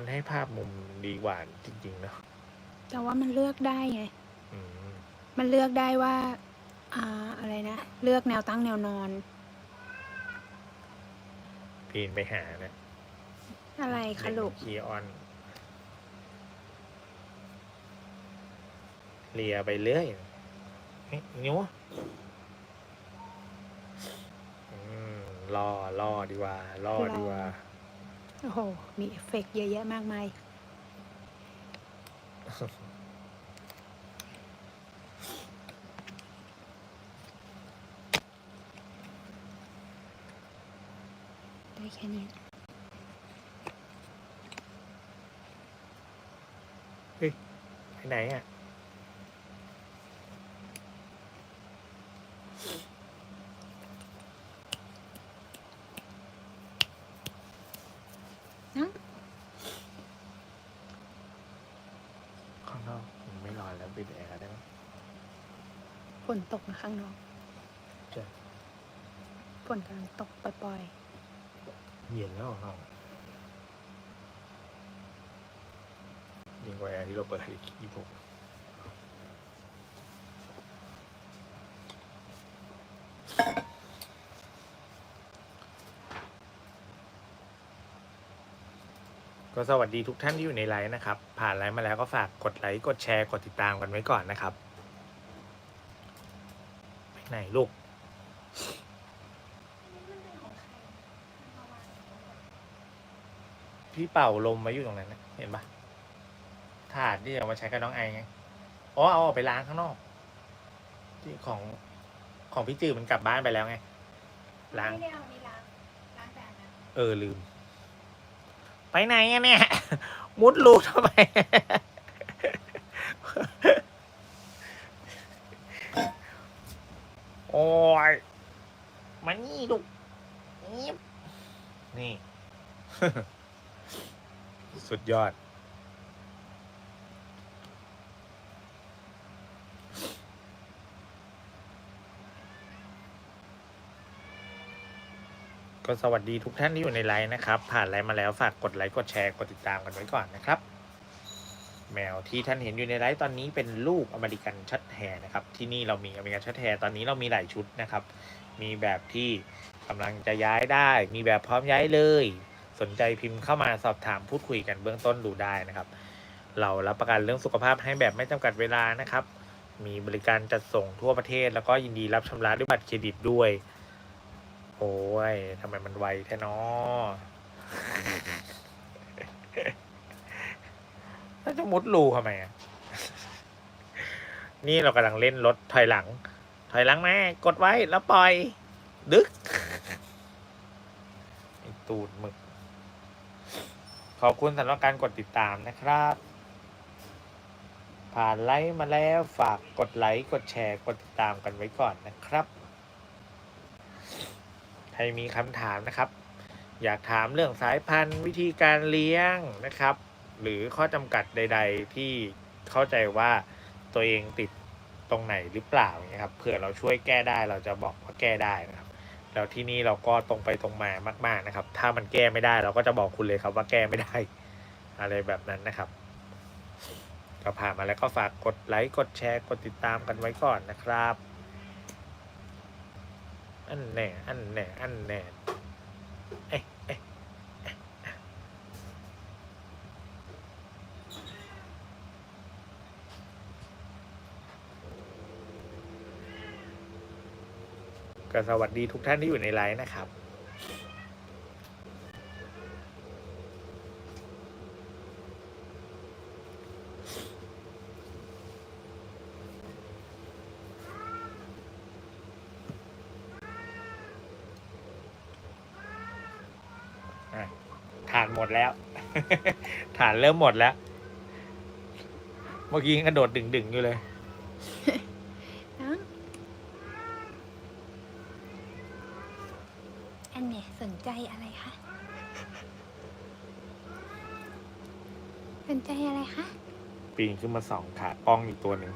มันให้ภาพมุมดีกว่าจริงๆเนาะแต่ว่ามันเลือกได้ไง อืมมันเลือกได้ว่า อ่า อะไรนะ เลือกแนวตั้งแนวนอนปีนไปหานะอะไรคะลูก คีออนเลียไปเรื่อยเฮ้ยนิ้วอืมล่อล่อดีกว่าล่อล่อดีกว่า โอ้โห มีเอฟเฟกเยอะแยะมากมาย ได้แค่นี้ไปไหนอะ เอ้า ข้างนอกผมไม่ร้อนแล้วปิดแอร์ได้ไหม ฝนตกนะข้างนอกจ้ะฝนกำลังตกปล่อยเย็นแล้วข้างนอกยิ่งกว่าแอร์ที่เราเปิดอีกยี่สิบก็สวัสดีทุกท่านที่อยู่ในไลฟ์นะครับ ผ่านไลฟ์มาแล้วก็ฝากกดไลค์กดแชร์กดติดตามกันไว้ก่อนนะครับ ไหนลูก พี่เป่าลมไว้อยู่ตรงนั้นนะเห็นปะถาดที่เอามาใช้กับน้องไอไงอ๋อเอาออกไปล้างข้างนอก ที่ของของพี่จือมันกลับบ้านไปแล้วไงล้าง ไม่ได้เอานี่ล้างล้างจานนะเออลืม ไปไหนอะเนี่ย มุดรูทำไม โอ้ยมานี่ลูกนี่ นี่ สุดยอด ก็สวัสดีทุกท่านที่อยู่ในไลน์นะครับ ผ่านไลน์มาแล้วฝากกดไลค์กดแชร์กดติดตามกันไว้ก่อนนะครับ แมวที่ท่านเห็นอยู่ในไลฟ์ตอนนี้เป็นลูกอเมริกันชัดแฮร์นะครับ ที่นี่เรามีอเมริกันชัดแฮร์ตอนนี้เรามีหลายชุดนะครับ มีแบบที่ กำลังจะย้ายได้ มีแบบพร้อมย้ายเลย สนใจพิมพ์เข้ามาสอบถามพูดคุยกันเบื้องต้นดูได้นะครับ เรารับประกันเรื่องสุขภาพให้แบบไม่จำกัดเวลานะครับ มีบริการจัดส่งทั่วประเทศ แล้วก็ยินดีรับชำระด้วยบัตรเครดิตด้วย โอ้ยทำไมมันไวแท้นอแล้วจะมุดรูทำไมอะ นี่เรากำลังเล่นรถถอยหลัง ถอยหลังแม่กดไว้แล้วปล่อย ดึก ตูดหมึก ขอบคุณสำหรับการกดติดตามนะครับ ผ่านไลค์มาแล้วฝากกดไลค์กดแชร์กดติดตามกันไว้ก่อนนะครับ ใครมีคำถามนะครับ อยากถามเรื่องสายพันธุ์วิธีการเลี้ยงนะครับ หรือข้อจำกัดใด ๆ ที่เข้าใจว่าตัวเองติดตรงไหนหรือเปล่าเนี่ยครับเผื่อเราช่วยแก้ได้เราจะบอกว่าแก้ได้นะครับ แล้วที่นี่เราก็ตรงไปตรงมามากๆนะครับ ถ้ามันแก้ไม่ได้เราก็จะบอกคุณเลยครับว่าแก้ไม่ได้ อะไรแบบนั้นนะครับก็ผ่านมาแล้วก็ฝากกดไลค์กดแชร์กดติดตามกันไว้ก่อนนะครับ อันแน่อันแน่อันแน่เอ๊ะเอ๊ะเอ๊ะ ก็สวัสดีทุกท่านที่อยู่ในไลน์นะครับฐานหมดแล้ว ฐานเริ่มหมดแล้ว เมื่อกี้ยังกระโดดดึงๆอยู่เลย เอ้าอันเนี่ยสนใจ อะไรคะสนใจอะไรคะปีนขึ้นมาสองขากล้องอีกตัวหนึ่ง